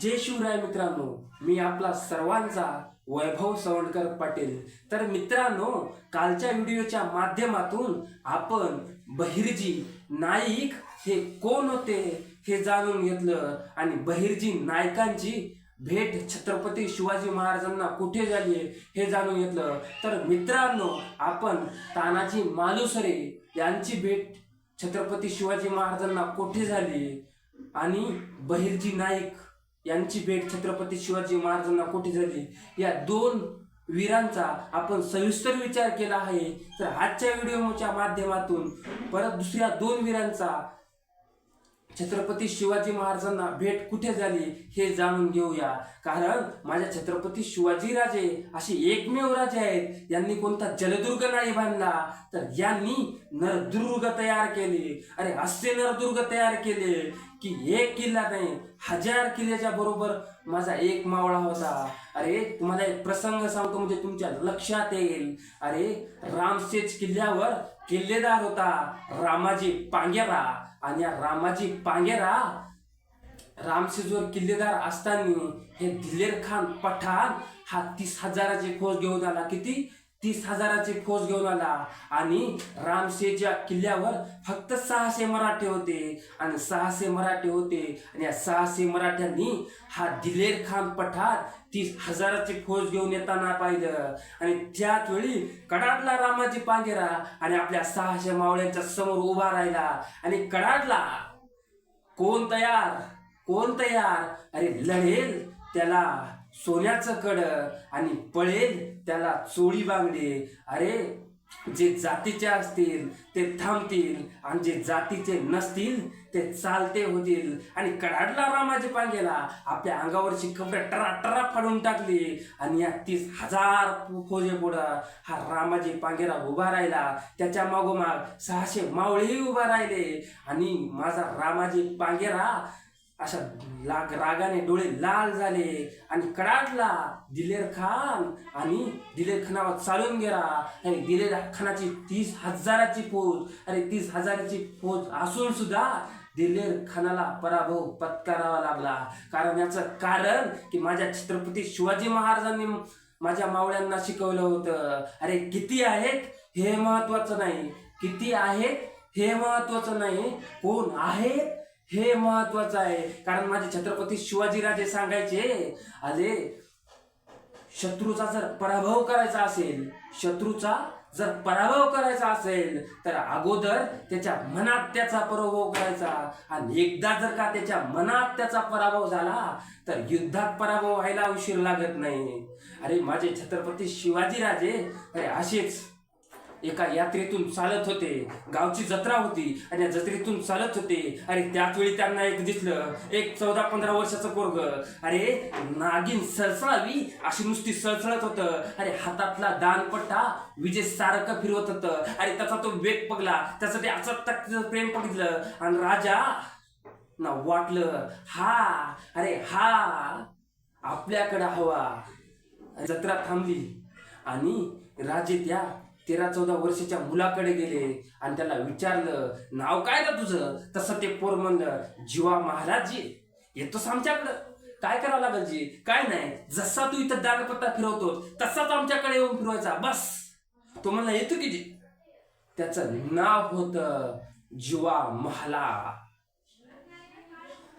जय शिवराय मित्रांनो मी आपला सर्वांचा वैभव सवंडकर पाटील. तर मित्रांनो कालच्या व्हिडिओच्या माध्यमातून आपण बहिर्जी नाईक हे कोण होते हे जाणून घेतलं आणि बहिर्जी नायकांची भेट छत्रपती शिवाजी महाराजांना कुठे झाली हे जाणून घेतलं. तर मित्रांनो आपण तानाजी मालुसरे यांची भेट छत्रपती शिवाजी महाराजांना कुठे झाली आणि बहिर्जी नाईक यांची भेट छत्रपती शिवाजी महाराजांना कुठे झाली? या दोन वीरांचा आपण सविस्तर विचार केला आहे. तर आजच्या व्हिडिओच्या माध्यमातून परत दुसऱ्या दोन वीरांचा छत्रपती शिवाजी महाराजांना भेट कुठे झाली हे जाणून घेऊया. कारण माझ्या छत्रपती शिवाजी राजे असे एकमेव राजे आहेत. यांनी कोणता जलदुर्ग नाही बांधला. तर यांनी नरदुर्ग तयार केले. अरे असे नरदुर्ग तयार केले की एक किल्ला नाही हजार किल्ल्याच्या बरोबर माझा एक मावळा होता. अरे तुम्हाला एक प्रसंग सांगतो म्हणजे तुमच्या लक्षात येईल. अरे रामसेज किल्ल्यावर किल्लेदार होता रामाजी पांगेरा. आणि या रामाची पांगेरा रामसेजवर किल्लेदार असताना हे दिलेर खान पठाण हा तीस हजाराची फौज घेऊन आला किती? तीस हजाराची फौज घेऊन आला. आणि रामसेच्या किल्ल्यावर फक्त सहाशे मराठे होते. आणि सहाशे मराठे होते. आणि या सहाशे मराठ्यांनी हा दिलेर खान पठार तीस हजाराची फौज घेऊन येताना पाहिलं. आणि त्याच वेळी कडाडला रामाजी पांगेरा आणि आपल्या सहाशे मावळ्यांच्या समोर उभा राहिला. आणि कडाडला कोण तयार? कोण तयार? अरे लढेल त्याला. सोन्याचं कड आणि पळेल त्याला चोळी बांगडे. अरे जे जातीचे असतील ते थांबतील. आणि जे जातीचे नसतील ते चालते होतील. आणि कडाडला रामाजी पांगेला आपल्या अंगावरची कपडे टरा टरा फाडून टाकली. आणि या तीस हजार फौजे पुढं हा रामाजी पांगेरा उभा राहिला. त्याच्या मागोमाग सहाशे मावळेही उभा राहिले. आणि माझा रामाजी पांगेरा अशा लाग रागाने डोळे लाल झाले आणि कडाडला दिलेर खान आणि दिलेर खानावर चालून गेला. आणि दिलेर खानाची तीस हजाराची फौज अरे तीस हजाराची फौज असून सुद्धा दिलेर खानाला पराभव पत्करावा लागला. कारण याचं कारण की माझ्या छत्रपती शिवाजी महाराजांनी माझ्या मावळ्यांना शिकवलं होतं. अरे किती आहेत हे महत्वाचं नाही. किती आहेत हे महत्वाचं नाही. कोण आहेत? हे महत्वाचं आहे. कारण माझे छत्रपती शिवाजीराजे सांगायचे अरे शत्रूचा जर पराभव करायचा असेल शत्रूचा जर पराभव करायचा असेल तर अगोदर त्याच्या मनात त्याचा पराभव करायचा. आणि एकदा जर का त्याच्या मनात त्याचा पराभव झाला तर युद्धात पराभव व्हायला उशीर लागत नाही. अरे माझे छत्रपती शिवाजीराजे अरे असेच. एका यात्रेतून चालत होते. गावची जत्रा होती आणि या जत्रेतून चालत होते. अरे त्याच वेळी त्यांना एक दिसलं. एक चौदा पंधरा वर्षाचं पोरग. अरे नागिन सळसळावी अशी नुसती सळसळत होतं. अरे हातातला दानपट्टा विजय सारखं फिरवत होतं. अरे त्याचा तो वेग पगला. त्याचं ते असं प्रेम बघितलं आणि राजा ना वाटलं हा अरे हा आपल्याकडं हवा. जत्रा थांबली. आणि राजे त्या तेरा चौदा वर्षाच्या मुलाकडे गेले आणि त्याला विचारलं नाव काय ना तुझं? तसं ते पोर म्हणलं जीवा महाराजजी येतोस आमच्याकडं. काय करावं लागेल जी? काय नाही. जसा तू इथं दागपत्ता फिरवतो तसाच आमच्याकडे येऊन फिरवायचा. बस. तो म्हणला येतो की जी? त्याचं नाव होत जीवा महाला.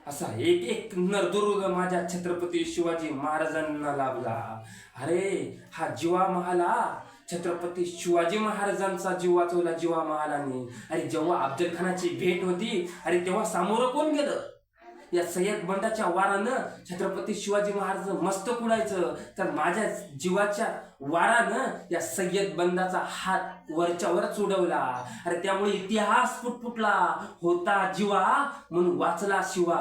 असा एक एक नरदुर्ग माझ्या छत्रपती शिवाजी महाराजांना लाभला. अरे हा जीवा महाला छत्रपती शिवाजी महाराजांचा जीव वाचवला जीवा महालाने अरे जेव्हा अफजल खानाची भेट होती अरे तेव्हा सामोरं कोण गेलं? या सय्यद बंडाच्या वारानं छत्रपती शिवाजी महाराज मस्त कुडायचं. तर माझ्या जीवाच्या वारानं या सय्यद बंडाचा हात वरच्या वरच उडवला अरे त्यामुळे इतिहास फुटफुटला होता जीवा म्हणून वाचला शिवा.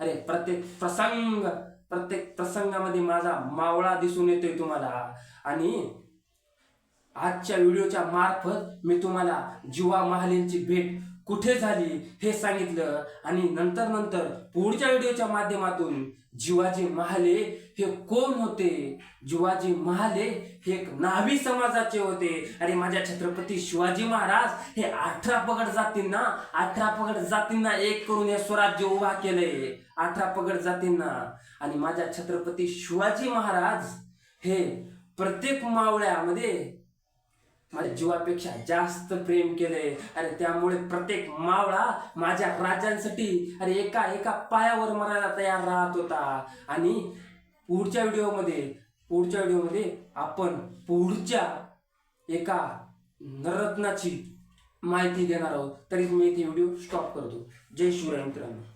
अरे प्रत्येक प्रसंग प्रत्येक प्रसंगामध्ये माझा मावळा दिसून येतोय तुम्हाला. आणि आजच्या व्हिडिओच्या मार्फत मी तुम्हाला जीवा महालेंची भेट कुठे झाली हे सांगितलं आणि नंतर नंतर पुढच्या व्हिडिओच्या माध्यमातून जिवाजी महाले हे कोण होते? जिवाजी महाले हे एक नावी समाजाचे होते. आणि माझ्या छत्रपती शिवाजी महाराज हे अठरा पगड जातींना अठरा पगड जातींना एक करून हे स्वराज्य उभा केलंय अठरा पगड जातींना. आणि माझ्या छत्रपती शिवाजी महाराज हे प्रत्येक मावळ्यामध्ये माझ्या जीवापेक्षा जास्त प्रेम केलंय. अरे त्यामुळे प्रत्येक मावळा माझ्या राजांसाठी अरे एका एका पायावर मरायला तयार राहत होता. आणि पुढच्या व्हिडिओमध्ये पुढच्या व्हिडिओमध्ये आपण पुढच्या एका नरत्नाची माहिती घेणार आहोत. तरीच मी इथे व्हिडिओ स्टॉप करतो. जय शिवराय मित्रांनो.